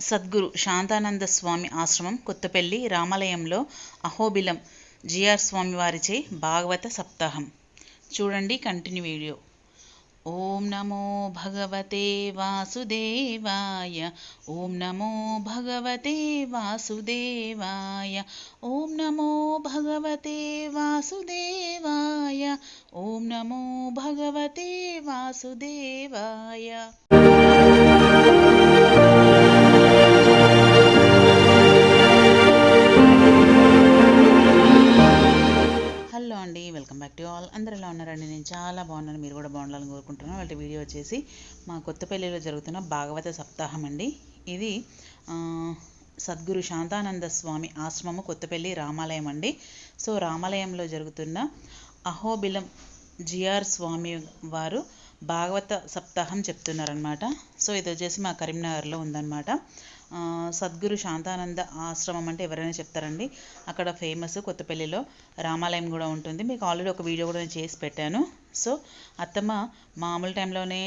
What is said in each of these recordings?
సద్గురు శాంతానంద స్వామి ఆశ్రమం కొత్తపల్లి రామాలయంలో అహోబిలం జిఆర్ స్వామి వారిచే భాగవత సప్తాహం. చూడండి కంటిన్యూ వీడియో. ఓం నమో భగవతే వాసుదేవాయ. ఓం నమో భగవతే వాసుదేవాయ. ఓం నమో భగవతే వాసుదేవాయ. ఓం నమో భగవతే వాసుదేవాయ. హలో అండి వెల్కమ్ బ్యాక్ టు ఆల్. అందరు ఎలా ఉన్నారండి? నేను చాలా బాగున్నాను. మీరు కూడా బాగుండాలని కోరుకుంటున్నాను. వాళ్ళ వీడియో వచ్చేసి మా కొత్తపల్లిలో జరుగుతున్న భాగవత సప్తాహం అండి. ఇది సద్గురు శాంతానంద స్వామి ఆశ్రమము కొత్తపల్లి రామాలయం అండి. సో రామాలయంలో జరుగుతున్న అహోబిలం జిఆర్ స్వామి వారు భాగవత సప్తాహం చెప్తున్నారనమాట సో ఇది వచ్చేసి మా కరీంనగర్లో ఉందన్నమాట. సద్గురు శాంతానంద ఆశ్రమం అంటే ఎవరైనా చెప్తారండి. అక్కడ ఫేమస్ కొత్తపల్లిలో రామాలయం కూడా ఉంటుంది. మీకు ఆల్రెడీ ఒక వీడియో కూడా నేను చేసి పెట్టాను. సో అత్తమ్మ మామూలు టైంలోనే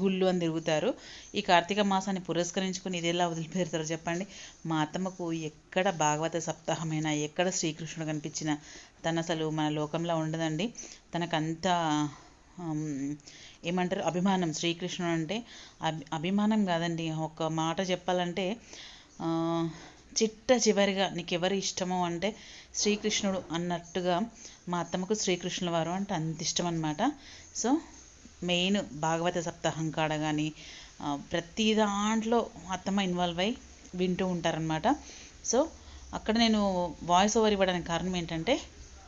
గుళ్ళు అని తిరుగుతారు. ఈ కార్తీక మాసాన్ని పురస్కరించుకుని ఇది ఎలా వదిలిపెడతారో చెప్పండి. మా అత్తమ్మకు ఎక్కడ భాగవత సప్తాహమైన ఎక్కడ శ్రీకృష్ణుడు కనిపించినా తను అసలు మన లోకంలో ఉండదండి. తనకంత ఏమంటారు? అభిమానం. శ్రీకృష్ణుడు అంటే అభి అభిమానం కాదండి. ఒక మాట చెప్పాలంటే చిట్ట చివరిగా నీకు ఎవరు ఇష్టమో అంటే శ్రీకృష్ణుడు అన్నట్టుగా మా అత్తమ్మకు శ్రీకృష్ణుల వారు అంటే అంత ఇష్టం అనమాట సో మెయిన్ భాగవత సప్తాహం కాడ కానీ ప్రతి దాంట్లో అత్తమ్మ ఇన్వాల్వ్ అయి వింటూ ఉంటారనమాట సో అక్కడ నేను వాయిస్ ఓవర్ ఇవ్వడానికి కారణం ఏంటంటే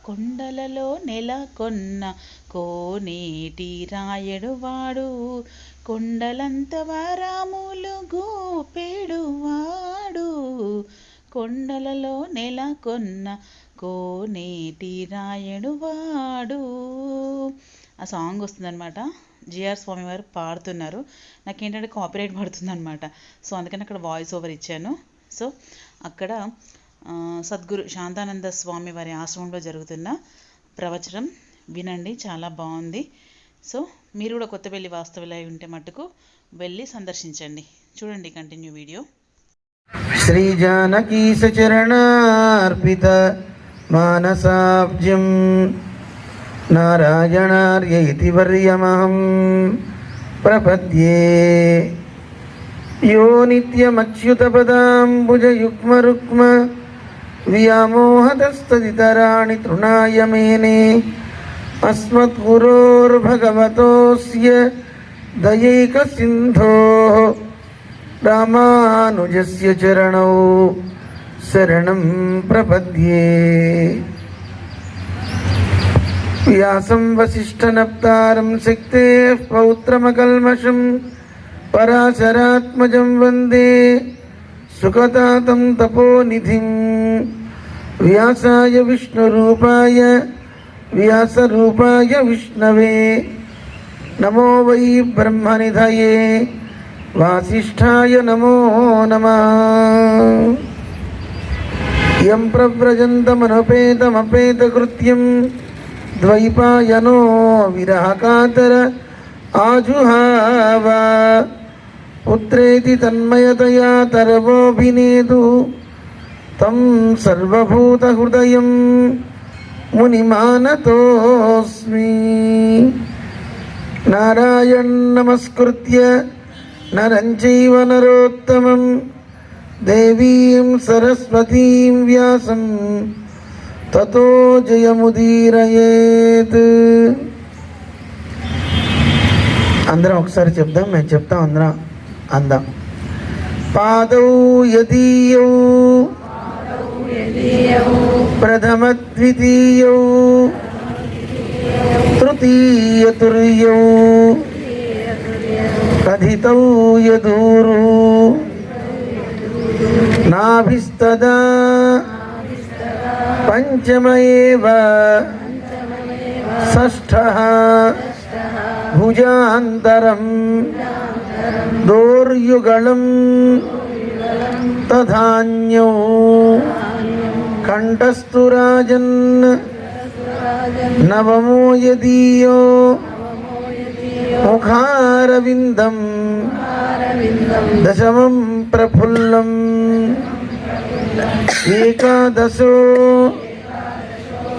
కొండలలో నెలకొన్న కోనేటి రాయడు వాడు. కొండలంత వరాములు గోపెడువాడు కొండలలో నెలకొన్న కోనేటి రాయడు వాడు. ఆ సాంగ్ వస్తుందన్నమాట. జిఆర్ స్వామి వారు పాడుతున్నారు. నాకేంటంటే కాపీరైట్ పడుతుందన్నమాట. సో అందుకని అక్కడ వాయిస్ ఓవర్ ఇచ్చాను. సో అక్కడ సద్గురు శాంతానంద స్వామి వారి ఆశ్రమంలో జరుగుతున్న ప్రవచనం వినండి చాలా బాగుంది సో మీరు కూడా కొత్తపల్లి వాస్తవులు అయి ఉంటే మటుకు వెళ్ళి సందర్శించండి చూడండి కంటిన్యూ వీడియో श्रीजानकीसचरणार्पित मानसाब्जं नारायणार्य इति वर्यमहं प्रपद्ये यो नित्यमच्युतपदाम्बुजयुग्मरुक्म व्यामोहतस्तदितराणि तृणाय मेने अस्मद्गुरोर्भगवतोऽस्य दयैकसिन्धोः रामानुजस्य चरणौ शरणं प्रपद्ये व्यासं वसिष्ठनप्तारं सिक्तेः पौत्रमकल्मषं पराशरात्मजं वन्दे సుఖతాతం తపోనిధిం వ్యాసాయ విష్ణురూపాయ వ్యాసరూపాయ విష్ణవే. నమో వై బ్రహ్మనిధయే. వాసిష్ఠాయ నమో నమ. యం ప్రవ్రజంతమనుపేతమపేతకృత్యం ద్వైపాయనో విరహకాతర ఆజుహావా. పుత్రేతి తన్మయతయా తరవోభినేదు తం సర్వభూత హృదయం మునిమానతోస్మి నారాయణ నమస్కృత్య నరంచైవ నరోత్తమం దేవీం సరస్వతీం వ్యాసం తతో జయముదీరయేత్ అందరం ఒకసారి చెప్దాం మేము చెప్తాం అందరం అందాం పాదౌ యదీయౌ ప్రథమ ద్వితీయౌ తృతీయతుర్యౌ కథితౌ యదూరు నాభిస్తదా పంచమ ఏవ షష్ఠः భుజాంతరం దోర్యుగళం తథాన్యౌ కంఠస్థు రాజన్ నవమో యదీయో ముఖారవిందం దశమం ప్రఫుల్లం ఏకాదశో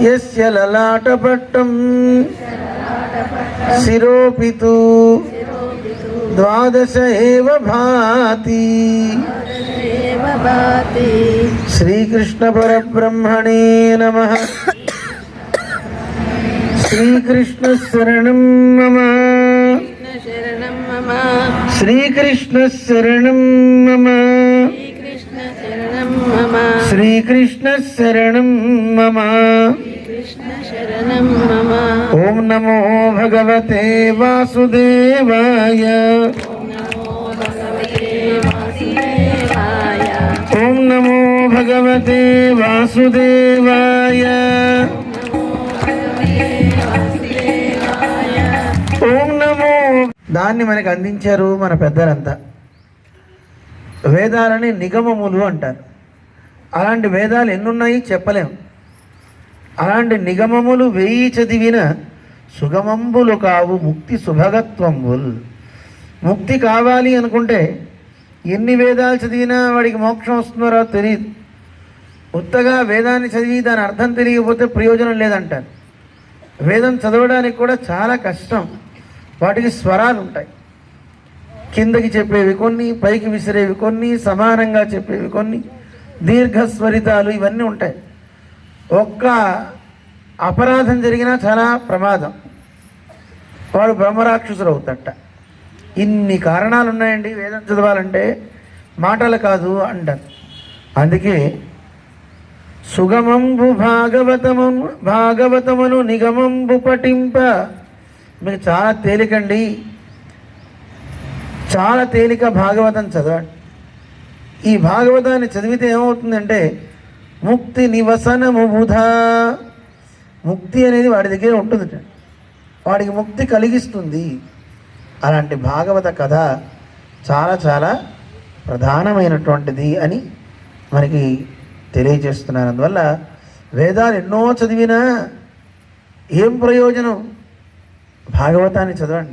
యస్య లలాటపట్టం శిరోపితు ద్వాదశ ఏవ భాతి శ్రీకృష్ణ పరబ్రహ్మణే నమ శ్రీకృష్ణ శరణం మమ శరణం మమ శ్రీకృష్ణ శరణం మమ శ్రీకృష్ణ శరణం మమ ఓం నమో భగవతే వాసుదేవాయ। ఓం నమో భగవతే వాసుదేవాయ। ఓం నమో దాన్ని మనకు అందించారు మన పెద్దలంతా. వేదాలని నిగమములు అంటారు. అలాంటి వేదాలు ఎన్నున్నాయి చెప్పలేం. అలాంటి నిగమములు వేయి చదివిన సుగమంబులు కావు ముక్తి సుభగత్వంబుల్. ముక్తి కావాలి అనుకుంటే ఎన్ని వేదాలు చదివినా వాడికి మోక్షం వస్తుందో తెలియదు కొత్తగా వేదాన్ని చదివి దాని అర్థం తెలియకపోతే ప్రయోజనం లేదంటారు. వేదం చదవడానికి కూడా చాలా కష్టం. వాటికి స్వరాలు ఉంటాయి. కిందకి చెప్పేవి కొన్ని పైకి విసిరేవి కొన్ని సమానంగా చెప్పేవి కొన్ని దీర్ఘస్వరితాలు ఇవన్నీ ఉంటాయి. ఒక్క అపరాధం జరిగినా చాలా ప్రమాదం. వాడు బ్రహ్మరాక్షసుడు అవుతట ఇన్ని కారణాలు ఉన్నాయండి వేదం చదవాలంటే. మాటలు కాదు అంటారు. అందుకే సుగమంబు భాగవతము భాగవతమును నిగమంబు పఠింప. మీకు చాలా తేలికండి. చాలా తేలిక భాగవతం చదవండి. ఈ భాగవతాన్ని చదివితే ఏమవుతుందంటే ముక్తి నివసనము బుధా. ముక్తి అనేది వాడి దగ్గర ఉంటుంది వాడికి ముక్తి కలిగిస్తుంది. అలాంటి భాగవత కథ చాలా చాలా ప్రధానమైనటువంటిది అని మనకి తెలియజేస్తున్నారు అందువల్ల వేదాలు ఎన్నో చదివినా ఏం ప్రయోజనం? భాగవతాన్ని చదవండి.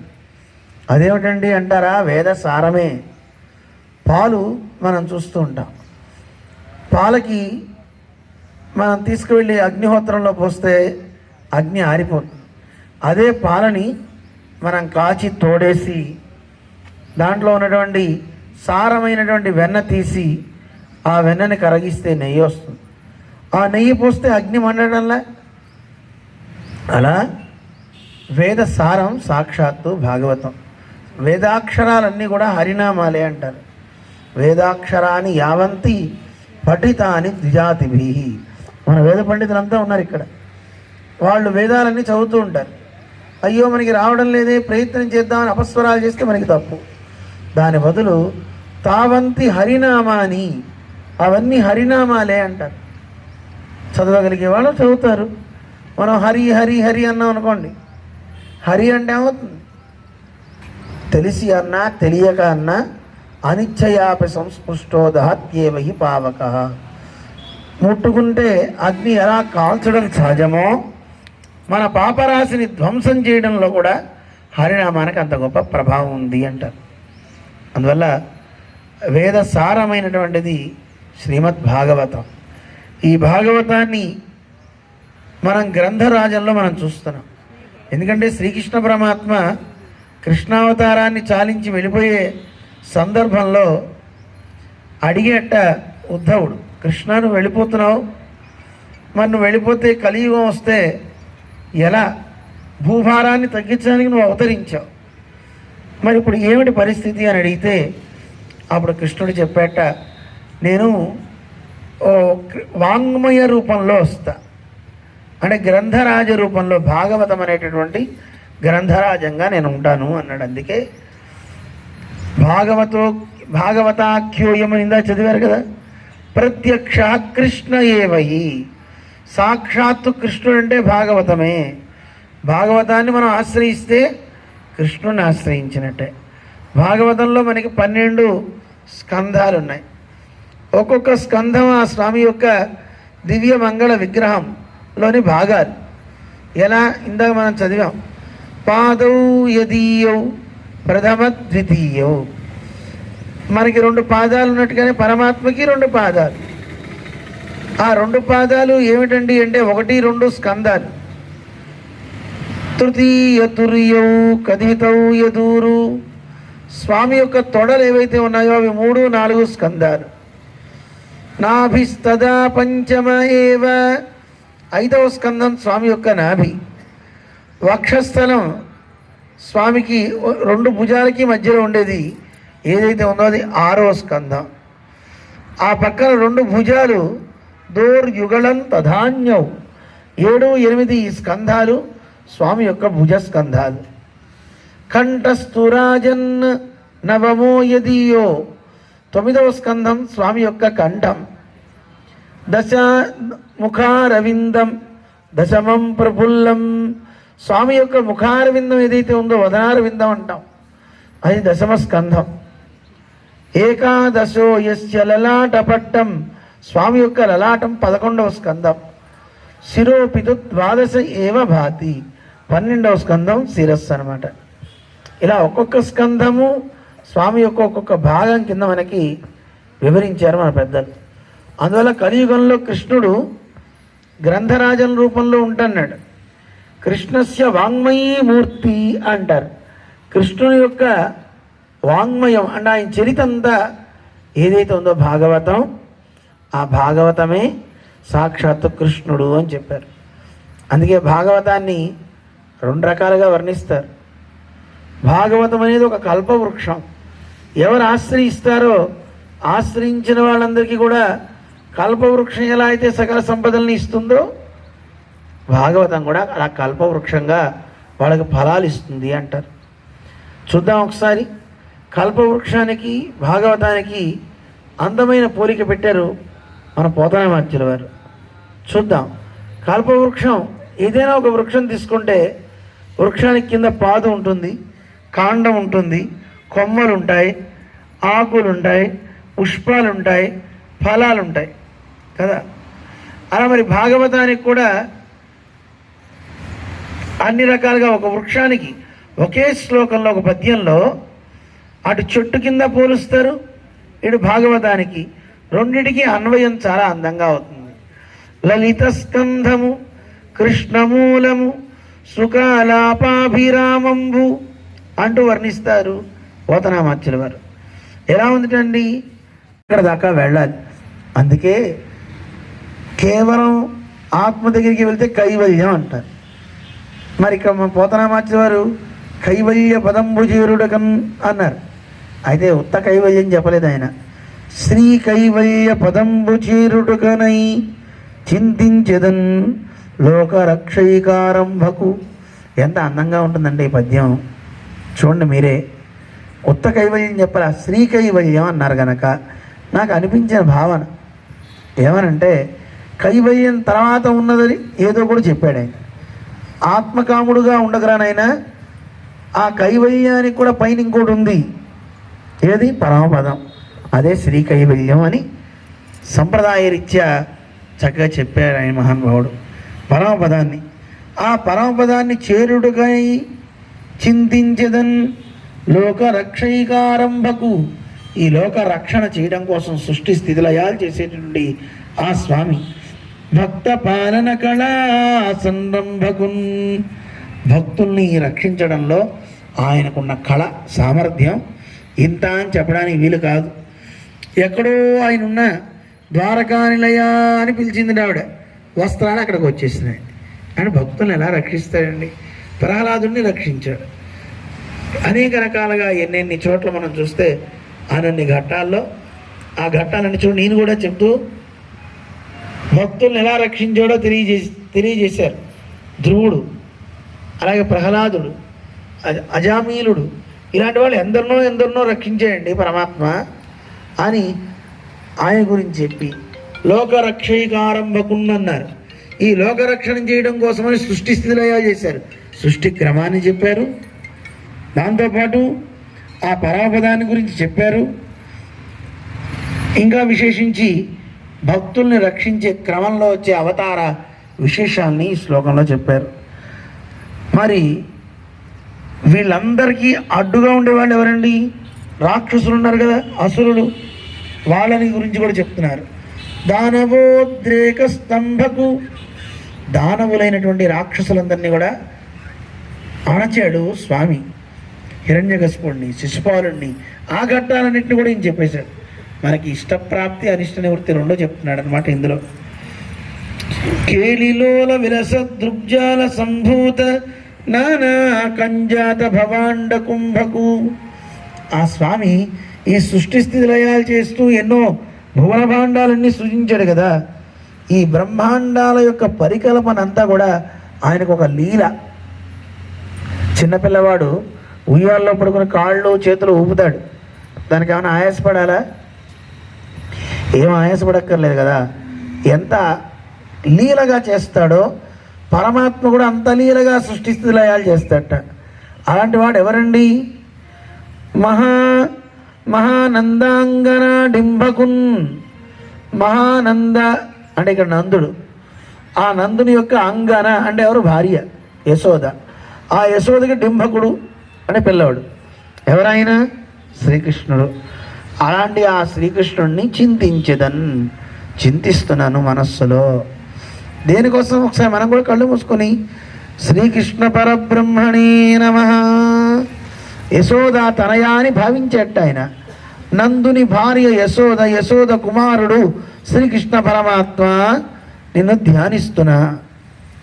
అదేమిటండి అంటారా? వేద సారమే. పాలు మనం చూస్తూ ఉంటాం. పాలకి మనం తీసుకువెళ్ళి అగ్నిహోత్రంలో పోస్తే అగ్ని ఆరిపోతుంది. అదే పాలని మనం కాచి తోడేసి దాంట్లో ఉన్నటువంటి సారమైనటువంటి వెన్న తీసి ఆ వెన్నని కరగిస్తే నెయ్యి వస్తుంది. ఆ నెయ్యి పోస్తే అగ్ని మండడంలా అలా? వేద సారం సాక్షాత్తు భాగవతం. వేదాక్షరాలన్నీ కూడా హరినామాలే అంటారు. వేదాక్షరాన్ని యావంతి పఠితాని ద్విజాతిభి. మన వేద పండితులంతా ఉన్నారు ఇక్కడ. వాళ్ళు వేదాలన్నీ చదువుతూ ఉంటారు. అయ్యో మనకి రావడం లేదే ప్రయత్నం చేద్దామని అపస్వరాలు చేస్తే మనకి తప్పు. దాని బదులు తావంతి హరినామాని అవన్నీ హరినామాలే అంటారు. చదవగలిగే వాళ్ళు చదువుతారు. మనం హరి హరి హరి అన్నాం అనుకోండి. హరి అంటే ఏమవుతుంది? తెలిసి అన్నా తెలియక అన్నా అనిచ్చయాపి సంస్పృష్టో దహత్యేవహి పావక. ముట్టుకుంటే అగ్ని ఎలా కాల్చడం సహజమో? మన పాపరాశిని ధ్వంసం చేయడంలో కూడా హరినామానికి అంత గొప్ప ప్రభావం ఉంది అంటారు. అందువల్ల వేద సారమైనటువంటిది శ్రీమద్ భాగవతం. ఈ భాగవతాన్ని మనం గ్రంథరాజంలో మనం చూస్తున్నాం. ఎందుకంటే శ్రీకృష్ణ పరమాత్మ కృష్ణావతారాన్ని చాలించి వెళ్ళిపోయే సందర్భంలో అడిగేట ఉద్ధవుడు. కృష్ణ నువ్వు వెళ్ళిపోతున్నావు. మరి నువ్వు వెళ్ళిపోతే కలియుగం వస్తే ఎలా? భూభారాన్ని తగ్గించడానికి నువ్వు అవతరించావు. మరి ఇప్పుడు ఏమిటి పరిస్థితి అని అడిగితే అప్పుడు కృష్ణుడు చెప్పాట నేను ఓ వాంగ్మయ రూపంలో వస్తా. అంటే గ్రంథరాజ రూపంలో భాగవతం అనేటటువంటి గ్రంథరాజంగా నేను ఉంటాను అన్నాడు. అందుకే భాగవతో భాగవతాఖ్యోయం ఇందా చదివారు కదా? ప్రత్యక్ష కృష్ణ ఏవయి సాక్షాత్తు కృష్ణుడు అంటే భాగవతమే. భాగవతాన్ని మనం ఆశ్రయిస్తే కృష్ణుని ఆశ్రయించినట్టే. భాగవతంలో మనకి పన్నెండు స్కంధాలు ఉన్నాయి ఒక్కొక్క స్కంధం ఆ స్వామి యొక్క దివ్య మంగళ విగ్రహంలోని భాగాలు. ఎలా? ఇందాక మనం చదివాం. పాదౌ యదీయౌ ప్రథమ ద్వితీయౌ. మనకి రెండు పాదాలు ఉన్నట్టుగానే పరమాత్మకి రెండు పాదాలు. ఆ రెండు పాదాలు ఏమిటండి అంటే ఒకటి రెండు స్కందాలు. తృతీయ తుర్యౌ కథితౌ యదూరు. స్వామి యొక్క తొడలు ఏవైతే ఉన్నాయో అవి మూడు నాలుగు స్కందాలు. నాభిస్తదా పంచమ ఏవ. ఐదవ స్కందం స్వామి యొక్క నాభి. వక్షస్థలం స్వామికి రెండు భుజాలకి మధ్యలో ఉండేది. ఏదైతే ఉందో అది ఆరవ స్కందం. ఆ పక్కన రెండు భుజాలు దోర్యుగళం తధాన్యవు ఏడు ఎనిమిది ఈ స్కంధాలు స్వామి యొక్క భుజ స్కంధాలు కంఠస్థురాజన్ నవమో యదీయో. తొమ్మిదవ స్కంధం స్వామి యొక్క కంఠం. దశ ముఖారవిందం దశమం ప్రఫుల్లం. స్వామి యొక్క ముఖారవిందం ఏదైతే ఉందో వదనారవిందం అంటాం. అది దశమ స్కంధం. ఏకాదశో యస్య లలాట పట్టం స్వామి యొక్క లలాటం పదకొండవ స్కందం. శిరోపితు ద్వాదశ ఏవ భాతి. పన్నెండవ స్కందం శిరస్సు అనమాట ఇలా ఒక్కొక్క స్కందము స్వామి యొక్క ఒక్కొక్క భాగం కింద మనకి వివరించారు మన పెద్దలు. అందువల్ల కలియుగంలో కృష్ణుడు గ్రంథరాజన్ రూపంలో ఉంటున్నాడు. కృష్ణస్య వాంగ్మయీ మూర్తి అంటారు. కృష్ణుని యొక్క వాంగ్మయం అంటే ఆయన చరితంతా ఏదైతే ఉందో భాగవతం ఆ భాగవతమే సాక్షాత్తు కృష్ణుడు అని చెప్పారు. అందుకే భాగవతాన్ని రెండు రకాలుగా వర్ణిస్తారు. భాగవతం అనేది ఒక కల్పవృక్షం. ఎవరు ఆశ్రయిస్తారో ఆశ్రయించిన వాళ్ళందరికీ కూడా కల్పవృక్షం ఎలా అయితే సకల సంపదల్ని ఇస్తుందో భాగవతం కూడా అలా కల్పవృక్షంగా వాళ్ళకి ఫలాలు ఇస్తుంది అంటారు. చూద్దాం ఒకసారి. కల్పవృక్షానికి భాగవతానికి అందమైన పోలిక పెట్టారు మన పోతనామాత్యుల వారు. చూద్దాం. కల్పవృక్షం ఏదైనా ఒక వృక్షం తీసుకుంటే వృక్షానికి కింద పాదు ఉంటుంది కాండం ఉంటుంది కొమ్మలు ఉంటాయి ఆకులు ఉంటాయి పుష్పాలు ఉంటాయి ఫలాలు ఉంటాయి కదా? అలా మరి భాగవతానికి కూడా అన్ని రకాలుగా ఒక వృక్షానికి ఒకే శ్లోకంలో ఒక పద్యంలో అటు చెట్టు కింద పోలుస్తారు ఇటు భాగవతానికి. రెండిటికి అన్వయం చాలా అందంగా అవుతుంది. లలిత స్కంధము కృష్ణమూలము సుఖాలాపాభిరామంబు అంటూ వర్ణిస్తారు పోతనామాచ్యుల వారు. ఎలా ఉందిటండి? ఇక్కడ దాకా వెళ్ళాలి. అందుకే కేవలం ఆత్మ దగ్గరికి వెళ్తే కైవల్యం అంటారు. మరి ఇక్కడ మన పోతనామాచ్యుల వారు కైవల్య పదంబు అన్నారు. అయితే ఉత్త కైవల్యం చెప్పలేదు ఆయన. శ్రీ కైవల్య పదంబు చేరుడుకనై చింతించదన్ లోకరక్షైకారంభకు ఎంత అందంగా ఉంటుందండి ఈ పద్యం. చూడండి మీరే. ఉత్త కైవల్యం చెప్పాల? శ్రీ కైవల్యం అన్నారు గనక. నాకు అనిపించిన భావన ఏమనంటే కైవల్యం తర్వాత ఉన్నదని ఏదో కూడా చెప్పాడు ఆయన. ఆత్మకాముడుగా ఉండగరానైనా ఆ కైవల్యానికి కూడా పైన ఇంకోటి ఉంది. ఏది పరమపదం? అదే శ్రీ కైవల్యం అని సంప్రదాయ రీత్యా చక్కగా చెప్పాడు ఆయన మహానుభావుడు పరమపదాన్ని. ఆ పరమపదాన్ని చేరుడుగై చింతించదన్ లోకరక్షైకారంభకు ఈ లోక రక్షణ చేయడం కోసం సృష్టి స్థితిలయాలు చేసేటువంటి ఆ స్వామి. భక్త పాలన కళా సంరంభకున్ భక్తుల్ని రక్షించడంలో ఆయనకున్న కళ సామర్థ్యం ఇంత అని చెప్పడానికి వీలు కాదు. ఎక్కడో ఆయన ఉన్న ద్వారకా నిలయ అని పిలిచింది ఆవిడ. వస్త్రాలు అక్కడికి వచ్చేసినాయి. అని భక్తులను ఎలా రక్షిస్తాడండి? ప్రహ్లాదుని రక్షించాడు. అనేక రకాలుగా ఎన్నెన్ని చోట్ల మనం చూస్తే అనన్ని ఘట్టాల్లో ఆ ఘట్టాలన్నీ చూడు నేను కూడా చెప్తూ భక్తుల్ని ఎలా రక్షించాడో తెలియజేసి తెలియజేశారు. ధ్రువుడు అలాగే ప్రహ్లాదుడు అజ- అజామీలుడు ఇలాంటి వాళ్ళు ఎందరినో ఎందరినో రక్షించేయండి పరమాత్మ అని ఆయన గురించి చెప్పి లోకరక్షైకారంభకున్నన్నారు ఈ లోకరక్షణ చేయడం కోసమని సృష్టి స్థితిలయా చేశారు. సృష్టి క్రమాన్ని చెప్పారు. దాంతోపాటు ఆ పరాపదాన్ని గురించి చెప్పారు. ఇంకా విశేషించి భక్తుల్ని రక్షించే క్రమంలో వచ్చే అవతార విశేషాన్ని ఈ శ్లోకంలో చెప్పారు. మరి వీళ్ళందరికీ అడ్డుగా ఉండేవాళ్ళు ఎవరండి? రాక్షసులు ఉన్నారు కదా అసురులు. వాళ్ళని గురించి కూడా చెప్తున్నారు. దానవోద్రేక స్తంభకు దానవులైనటువంటి రాక్షసులందరినీ కూడా అణచాడు స్వామి హిరణ్యకశిపుడిని శిశుపాలుణ్ణి ఆ ఘట్టాలన్నింటినీ కూడా ఈయన చెప్పేశాడు. మనకి ఇష్టప్రాప్తి అనిష్ట నివృత్తి రెండో చెప్తున్నాడు అనమాట ఇందులో. కేళిలోల విరస దృగ్జాల సంభూత నానా కంజాత భవాండ కుంభకు. ఆ స్వామి ఈ సృష్టి స్థితి లయాలు చేస్తూ ఎన్నో భువన భాండాలన్నీ సృజించాడు కదా. ఈ బ్రహ్మాండాల యొక్క పరికల్పన అంతా కూడా ఆయనకు ఒక లీల. చిన్నపిల్లవాడు ఉయ్యాల్లో పడుకుని కాళ్ళు చేతులు ఊపుతాడు. దానికి ఏమైనా ఆయాసపడాలా? ఏం ఆయాసపడక్కర్లేదు కదా. ఎంత లీలగా చేస్తాడో పరమాత్మ కూడా అంత లీలగా సృష్టిస్థితి లయాలు చేస్తాడట. అలాంటి వాడు ఎవరండి? మహా మహానందాంగన డింబకున్. మహానంద అంటే ఇక్కడ నందుడు. ఆ నందుని యొక్క అంగన అంటే ఎవరు? భార్య యశోద. ఆ యశోదకి డింభకుడు అంటే పిల్లవాడు. ఎవరైనా శ్రీకృష్ణుడు. అలాంటి ఆ శ్రీకృష్ణుడిని చింతించదన్ చింతిస్తున్నాను మనస్సులో. దేనికోసం ఒకసారి మనం కూడా కళ్ళు మూసుకొని శ్రీకృష్ణ పరబ్రహ్మణే నమ. యశోద తనయా అని భావించేట ఆయన. నందుని భార్య యశోద యశోద కుమారుడు శ్రీకృష్ణ పరమాత్మ నిన్ను ధ్యానిస్తున్నా.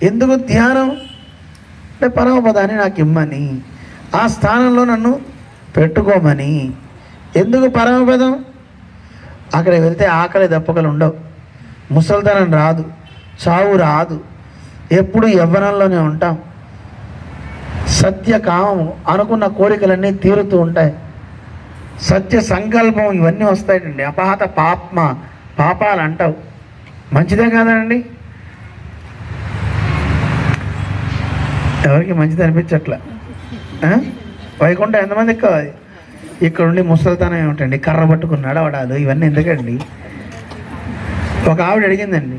ఎందుకు ధ్యానం? అంటే పరమపదాన్ని నాకు ఇమ్మని. ఆ స్థానంలో నన్ను పెట్టుకోమని. ఎందుకు పరమపదం? అక్కడ వెళ్తే ఆకలి దప్పకలు ఉండవు. ముసల్తనం రాదు. చావు రాదు. ఎప్పుడు యవ్వనంలోనే ఉంటాం. సత్య కామము అనుకున్న కోరికలన్నీ తీరుతూ ఉంటాయి. సత్య సంకల్పం ఇవన్నీ వస్తాయండి. అపహత పాప్మ పాపాలు అంటావు. మంచిదే కాదండి? ఎవరికి మంచిది అనిపించట్లా? వైకుంఠం ఎంతమందికి కావాలి? ఇక్కడ ఉండి ముసలితనం ఏమిటండి? కర్ర పట్టుకుని నడవడాలు ఇవన్నీ ఎందుకండి? ఒక ఆవిడ అడిగిందండి.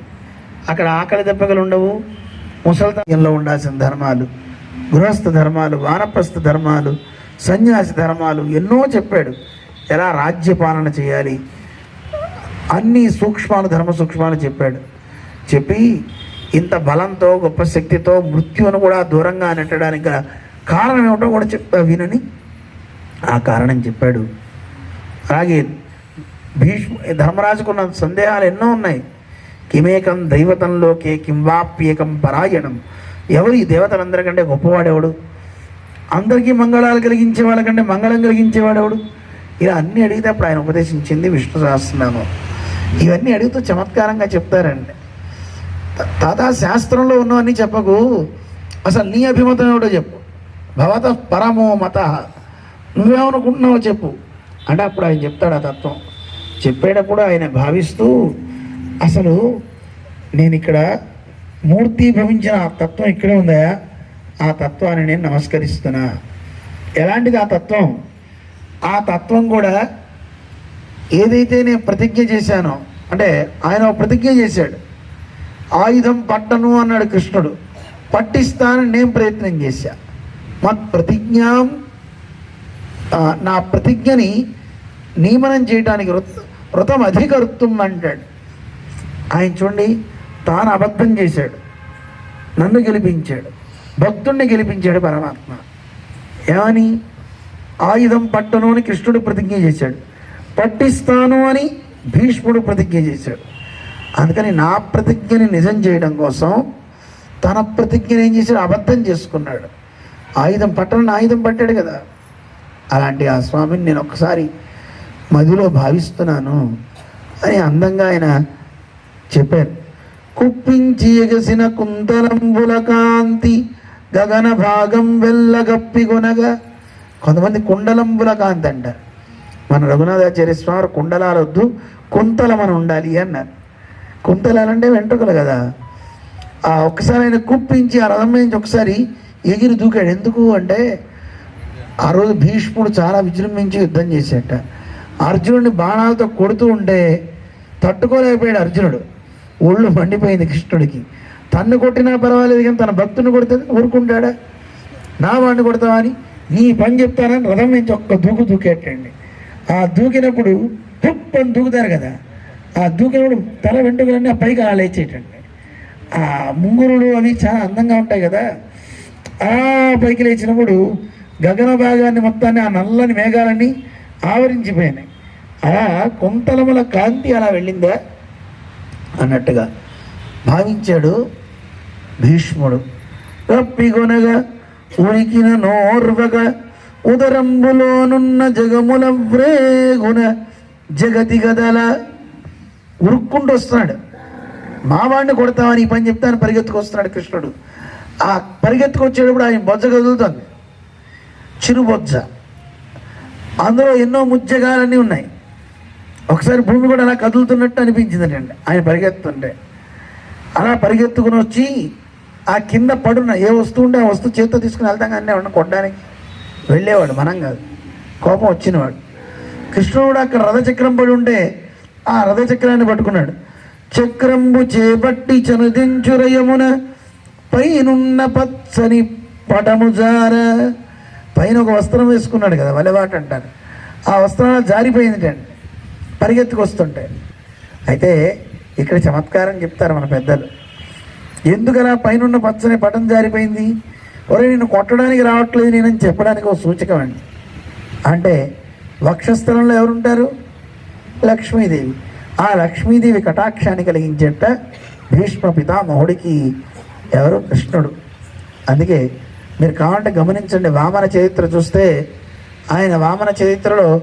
అక్కడ ఆకలి దెబ్బలు ఉండవు ముసలితనంలో ఉండాల్సిన ధర్మాలు గృహస్థ ధర్మాలు వానప్రస్థ ధర్మాలు సన్యాసి ధర్మాలు ఎన్నో చెప్పాడు. ఎలా రాజ్యపాలన చేయాలి? అన్ని సూక్ష్మాలు ధర్మ సూక్ష్మాలు చెప్పాడు. చెప్పి ఇంత బలంతో గొప్ప శక్తితో మృత్యువును కూడా దూరంగా నెట్టడానికి కారణం ఏమిటో కూడా చెప్తా వినని? ఆ కారణం చెప్పాడు. అలాగే భీష్మ ధర్మరాజుకున్న సందేహాలు ఎన్నో ఉన్నాయి. కిమేకం దైవతంలోకే కింవాప్యేకం పరాయణం. ఎవరు ఈ దేవతలందరికంటే గొప్పవాడెవడు? అందరికీ మంగళాలు కలిగించే వాళ్ళకంటే మంగళం కలిగించేవాడెవడు? ఇలా అన్నీ అడిగితే అప్పుడు ఆయన ఉపదేశించింది విష్ణు సహస్రనామం. ఇవన్నీ అడుగుతూ చమత్కారంగా చెప్తారండి. త- తాత శాస్త్రంలో ఉన్నవన్నీ చెప్పకు. అసలు నీ అభిమతం ఏమిటో చెప్పు. భవత పరమో మత. నువ్వేమనుకుంటున్నావో చెప్పు. అంటే అప్పుడు ఆయన చెప్తాడు ఆ తత్వం. చెప్పేటప్పుడు ఆయన భావిస్తూ అసలు నేను ఇక్కడ మూర్తి భవించిన ఆ తత్వం ఇక్కడే ఉందా? ఆ తత్వాన్ని నేను నమస్కరిస్తున్నా. ఎలాంటిది ఆ తత్వం? ఆ తత్వం కూడా ఏదైతే నేను ప్రతిజ్ఞ చేశానో అంటే ఆయన ఒక ప్రతిజ్ఞ చేశాడు. ఆయుధం పట్టను అన్నాడు కృష్ణుడు. పట్టిస్తానని నేను ప్రయత్నం చేశా. మత్ ప్రతిజ్ఞాం నా ప్రతిజ్ఞని నియమనం చేయడానికి వృత వృతం అధికరుత్వం అంటాడు. ఆయన చూడండి తాను అబద్ధం చేశాడు. నన్ను గెలిపించాడు. భక్తుణ్ణి గెలిపించాడు పరమాత్మ. ఏమని? ఆయుధం పట్టను అని కృష్ణుడు ప్రతిజ్ఞ చేశాడు. పట్టిస్తాను అని భీష్ముడు ప్రతిజ్ఞ చేశాడు. అందుకని నా ప్రతిజ్ఞని నిజం చేయడం కోసం తన ప్రతిజ్ఞని ఏం చేశాడు? అబద్ధం చేసుకున్నాడు. ఆయుధం పట్టను ఆయుధం పట్టాడు కదా. అలాంటి ఆ స్వామిని నేను ఒకసారి మదిలో భావిస్తున్నాను అని అందంగా ఆయన చెప్పారు. కుప్పించి ఎగసిన కుంతలంబుల కాంతి గగన భాగం వెళ్ళగప్పి కొనగా కొంతమంది కుండలంబుల కాంతి అంటారు మన రఘునాథాచార్య స్వామి కుండలాలొద్దు కుంతల మనం ఉండాలి అన్నారు. కుంతలాలంటే వెంట్రుకలు కదా. ఆ ఒక్కసారి ఆయన కుప్పించి ఆ రథం నుంచి ఒకసారి ఎగిరి దూకాడు. ఎందుకు అంటే ఆ రోజు భీష్ముడు చాలా విజృంభించి యుద్ధం చేశాట అర్జునుడిని బాణాలతో కొడుతూ ఉంటే తట్టుకోలేకపోయాడు అర్జునుడు. ఒళ్ళు మండిపోయింది కృష్ణుడికి. తన్ను కొట్టినా పర్వాలేదు కానీ తన భక్తుని కొడితే ఊరుకుంటాడా? నా వాడిని కొడతావా అని? నీ పని చెప్తానని రథం నుంచి ఒక్క దూకు దూకేటండి. ఆ దూకినప్పుడు హుప్ అని దూకుతారు కదా. ఆ దూకినప్పుడు తల వెంట్రుకలన్నీ ఆ పైకి ఆలేచేటండి ఆ ముంగురులు అవి చాలా అందంగా ఉంటాయి కదా. ఆ పైకి లేచినప్పుడు గగన భాగాన్ని మొత్తాన్ని ఆ నల్లని మేఘాలన్నీ ఆవరించిపోయినాయి. అలా కొంతలముల కాంతి అలా వెళ్ళిందా? అన్నట్టుగా భావించాడు భీష్ముడు. తప్పిగొనగా ఉరికిన నోర్వగా ఉదరంబులోనున్న జగముల వ్రేగున జగతి గదల ఉరుక్కుంటూ వస్తున్నాడు మావాడిని కొడతామని ఈ పని చెప్తాను పరిగెత్తుకొస్తున్నాడు కృష్ణుడు. ఆ పరిగెత్తుకొచ్చేటప్పుడు ఆయన బొజ్జ కదులుతుంది. చిరు బొజ్జ. అందులో ఎన్నో ముజ్జగాలన్నీ ఉన్నాయి. ఒకసారి భూమి కూడా అలా కదులుతున్నట్టు అనిపించింది అండి ఆయన పరిగెత్తుంటే. అలా పరిగెత్తుకుని వచ్చి ఆ కింద పడున్న ఏ వస్తువు ఉంటే ఆ వస్తువు చేత్తో తీసుకుని వెళ్తాం కానీ ఎవరిని కొట్టడానికి వెళ్ళేవాడు మనం కాదు. కోపం వచ్చినవాడు. కృష్ణుడు కూడా అక్కడ రథచక్రం పడి ఉంటే ఆ రథచక్రాన్ని పట్టుకున్నాడు. చక్రంబు చేపట్టి చనుదించురయమున పైనున్న పచ్చని పటము జార. పైన ఒక వస్త్రం వేసుకున్నాడు కదా వలెవాట అంటారు ఆ వస్త్రం జారిపోయింది అండి పరిగెత్తుకొస్తుంటాయి. అయితే ఇక్కడ చమత్కారం చెప్తారు మన పెద్దలు. ఎందుకలా పైన పచ్చని పటం జారిపోయింది? ఒరే నేను కొట్టడానికి రావట్లేదు నేనని చెప్పడానికి ఒక సూచకం అండి. అంటే వక్షస్థలంలో ఎవరుంటారు? లక్ష్మీదేవి. ఆ లక్ష్మీదేవి కటాక్షాన్ని కలిగించేట భీష్మ పితామహుడికి ఎవరు? కృష్ణుడు. అందుకే మీరు కావాలంటే గమనించండి వామన చరిత్ర చూస్తే ఆయన వామన చరిత్రలో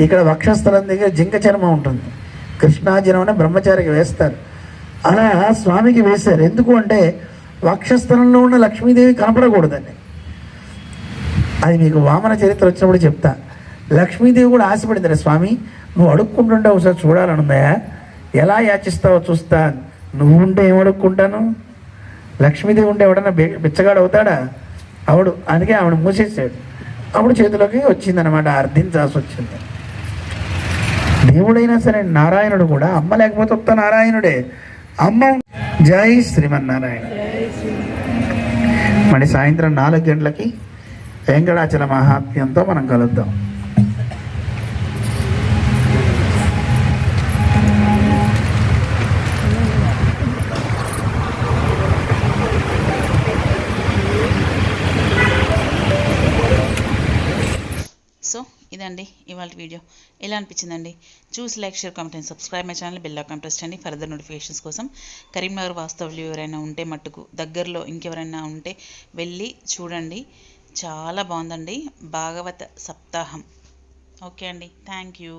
ఇక్కడ వక్షస్థలం దగ్గర జింక చర్మం ఉంటుంది. కృష్ణాజనం అని బ్రహ్మచారికి వేస్తారు. అలా స్వామికి వేశారు. ఎందుకు అంటే వక్షస్థలంలో ఉన్న లక్ష్మీదేవి కనపడకూడదండి. అది మీకు వామన చరిత్ర వచ్చినప్పుడు చెప్తా. లక్ష్మీదేవి కూడా ఆశపడింది స్వామి నువ్వు అడుక్కుంటుంటే ఒకసారి చూడాలనుందా? ఎలా యాచిస్తావో చూస్తా. నువ్వు ఉంటే ఏం అడుక్కుంటాను? లక్ష్మీదేవి ఉంటే ఎవడన్నా బి- బిచ్చగాడు అవుతాడా? అవడు. అందుకే ఆవిడ మూసేసాడు అప్పుడు చేతిలోకి వచ్చిందనమాట అర్థించాల్సి వచ్చింది. దేవుడైనా సరే నారాయణుడు కూడా అమ్మ లేకపోతే ఒక్క నారాయణుడే. అమ్మ జై శ్రీమన్నారాయణ. మళ్ళీ సాయంత్రం నాలుగు గంటలకి వెంకటాచల మహాత్మ్యంతో మనం కలుద్దాం. ఇదండి ఇవాళ వీడియో. ఎలా అనిపించిందండి? చూసి like share comment and subscribe my channel. Bell icon press చేయండి. ఫర్దర్ నోటిఫికేషన్స్ కోసం కరీంనగర్ వాస్తవ్యం ఎవరైనా ఉంటే మట్టుకు దగ్గరలో ఇంకెవరైనా ఉంటే వెళ్ళి చూడండి. చాలా బాగుందండి. భాగవత సప్తాహం. ఓకే అండి. Thank you